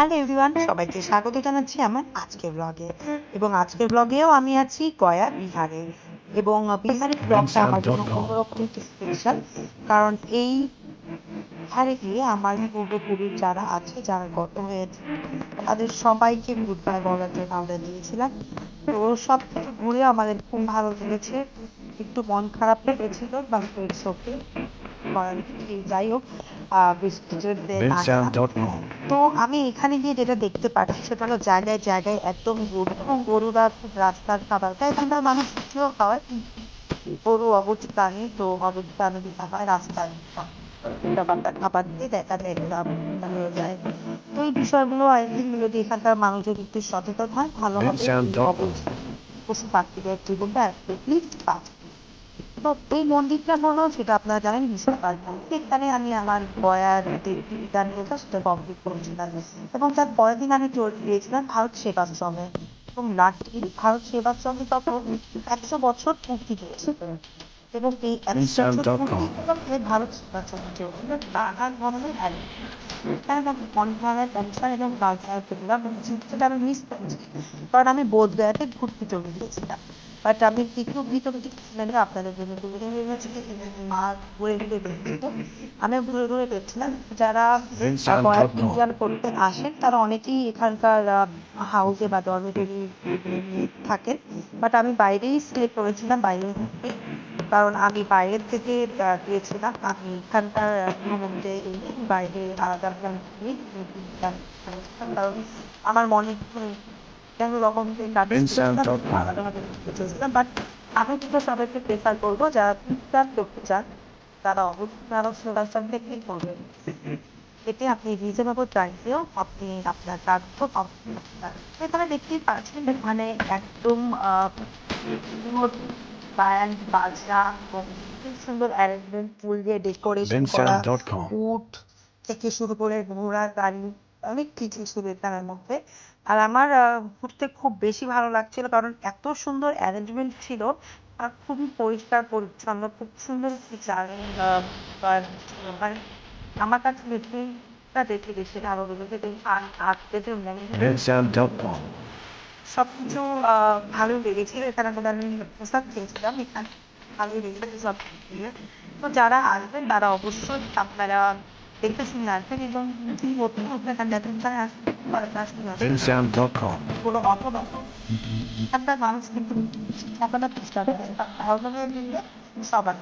Hello everyone সবাইকে স্বাগত জানাচ্ছি আমার আজকের ব্লগে এবং আজকের ব্লগেও আমি আছি গয়া বিহারে। এবং বিহারের ব্লগটা আমার জন্য অন্যরকম স্পেশাল কারণ এই বিহারে গিয়ে আমার পূর্বপুরুষ যারা আছে যারা গত হয়েছে তাদের সবাইকে গুড বাই বলার জন্য আমরা দিয়েছিলাম তো সব কিছু ঘুরে আমাদের খুব ভালো লেগেছে। একটু মন খারাপ লেগেছিল বা ইটস ওকে যাই হোক তো আমি এখানে গিয়ে যেটা দেখতে পাচ্ছি সেটা হলো জায়গায় জায়গায় একদম গরু এবং গরুরা রাস্তার খাবার খায় এখানকার মানুষ কিছুও খাওয়ায় গরু অবস্থানে তো অবস্থানে হয় রাস্তায় খাবার দিয়ে দেখা যায় তো এই বিষয়গুলো যদি এখানকার মানুষ যদি একটু সচেতন হয় ভালো হবে। পশু পাখিদের জীবনটা পাবে তো এই মন্দিরটা হলো সেটা আপনারা জানেন বিশ্বকাল এখানে আমি আমার বয়ার গান সেটা কমপ্লিট করেছিলাম। এবং তার পরের দিন আমি চলে গিয়েছিলাম ভারত সেবাশ্রমে এবং লাটকি ভারত সেবাশ্রমে তখন একশো বছর পূর্তি হয়েছে। এবং এই একশো বছর ভারত সেবাশ্রমে নানান ধরনের অনেক এবং আমি মিস করেছি। কারণ আমি বোধগয়াতে ঘুরতে চলে গিয়েছিলাম। বাট আমি কিছু কিছু কিছু মানে আপনাদের জন্য মা ঘুরে ঘুরে বেড়েছিল আমি ঘুরে ঘুরে বেড়েছিলাম যারা ইন্ডিয়ান করতে আসেন তারা অনেকেই এখানকার হাউসে বা ডরমেটরি থাকেন বাট আমি বাইরেই স্টে করেছিলাম বাইরে থেকে কারণ আমি বাইরের থেকে গিয়েছিলাম আমি এখানকার ভ্রমণে বাইরে আলাদা কারণ আমার মনে কেন রকম বাট আমি কিন্তু সবাইকে প্রেফার করব যারা টুকটাক করতে চান তারা অবশ্যই আরও সোলার করবেন এতে আপনি রিজনেবল প্রাইসেও আপনি আপনার পারেন। এখানে দেখতেই পাচ্ছেন এখানে একদম ব্যান্ড এবং খুব সুন্দর অ্যারেঞ্জমেন্ট ফুল দিয়ে ডেকোরেশন করা. থেকে শুরু করে ঘোড়া গাড়ি অনেক কিছু ছিল এখানের মধ্যে? আর আমার ঘুরতে খুব বেশি ভালো লাগছিল কারণ এত সুন্দর অ্যারেঞ্জমেন্ট ছিল। আর খুবই পরিষ্কার পরিচ্ছন্ন খুব সুন্দর আমার কাছে দেখেটা দেখে বেশি ভালো লেগেছে এবং আ- আঁকতে যে মনে হয় সবকিছু ভালো লেগেছে। এখানে আমি প্রস্তাব চেয়েছিলাম এখানে ভালো লেগেছে সব তো যারা আসবেন তারা অবশ্যই আপনারা দেখতে শুনে আসবেন এবং কি নতুন আপনার দেখেন তারা আসবেন তারা আসবেন Vincent.com. কোনো অথবা আপনার মানুষ কিন্তু আপনারা চেষ্টা করেন সবার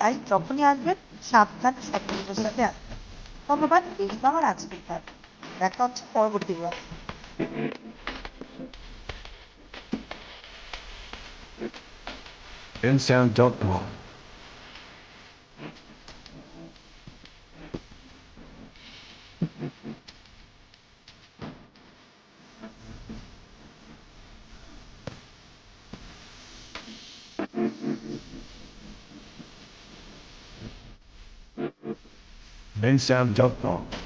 তাই যখনই আসবেন সাবধান সতর্কের সাথে আসবেন ধন্যবাদ এই আমার আজকের কাজ দেখা হচ্ছে পরবর্তী ব্লগে bensound.com.